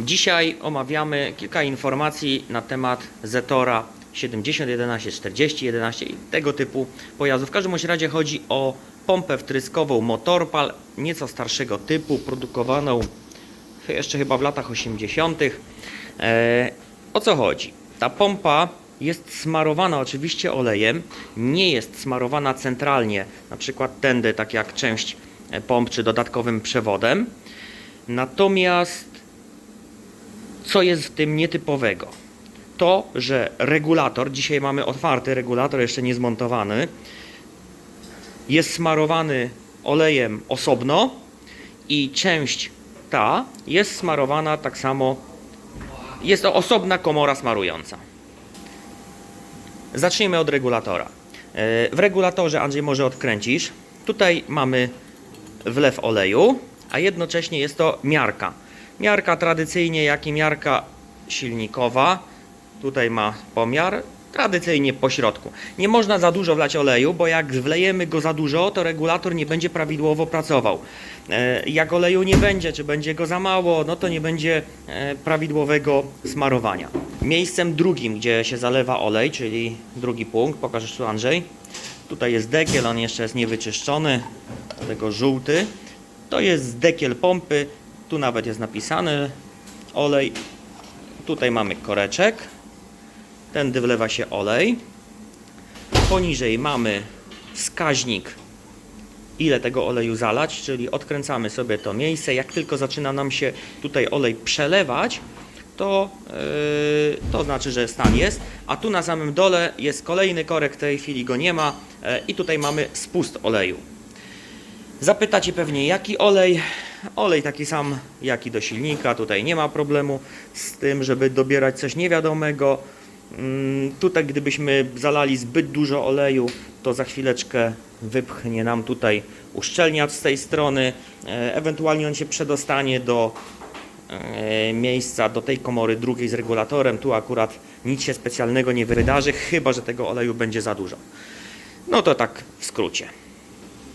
Dzisiaj omawiamy kilka informacji na temat Zetora 70, 11, 40, 11 i tego typu pojazdów. W każdym razie chodzi o pompę wtryskową Motorpal, nieco starszego typu, produkowaną jeszcze chyba w latach 80. E, o co chodzi? Ta pompa jest smarowana oczywiście olejem, nie jest smarowana centralnie, na przykład tędy, tak jak część pomp, czy dodatkowym przewodem. Natomiast co jest w tym nietypowego? To, że regulator, dzisiaj mamy otwarty regulator, jeszcze nie zmontowany, jest smarowany olejem osobno i część ta jest smarowana tak samo. Jest to osobna komora smarująca. Zacznijmy od regulatora. E, W regulatorze, Andrzej, może odkręcisz. Tutaj mamy wlew oleju, a jednocześnie jest to miarka. Miarka tradycyjnie, jak i miarka silnikowa. Tutaj ma pomiar, tradycyjnie po środku. Nie można za dużo wlać oleju, bo jak wlejemy go za dużo, to regulator nie będzie prawidłowo pracował. E, Jak oleju nie będzie, czy będzie go za mało, no to nie będzie e, prawidłowego smarowania. Miejscem drugim, gdzie się zalewa olej, czyli drugi punkt, pokażesz tu Andrzej. Tutaj jest dekiel, on jeszcze jest niewyczyszczony, dlatego żółty. To jest dekiel pompy, tu nawet jest napisany olej. Tutaj mamy koreczek, tędy wlewa się olej. Poniżej mamy wskaźnik, ile tego oleju zalać, czyli odkręcamy sobie to miejsce. Jak tylko zaczyna nam się tutaj olej przelewać, to, yy, to znaczy, że stan jest. A tu na samym dole jest kolejny korek, w tej chwili go nie ma yy, i tutaj mamy spust oleju. Zapytacie pewnie jaki olej. Olej taki sam jak i do silnika. Tutaj nie ma problemu z tym, żeby dobierać coś niewiadomego. Mm, Tutaj gdybyśmy zalali zbyt dużo oleju, to za chwileczkę wypchnie nam tutaj uszczelniacz z tej strony. E, Ewentualnie on się przedostanie do e, miejsca, do tej komory drugiej z regulatorem. Tu akurat nic się specjalnego nie wydarzy, chyba że tego oleju będzie za dużo. No to tak w skrócie.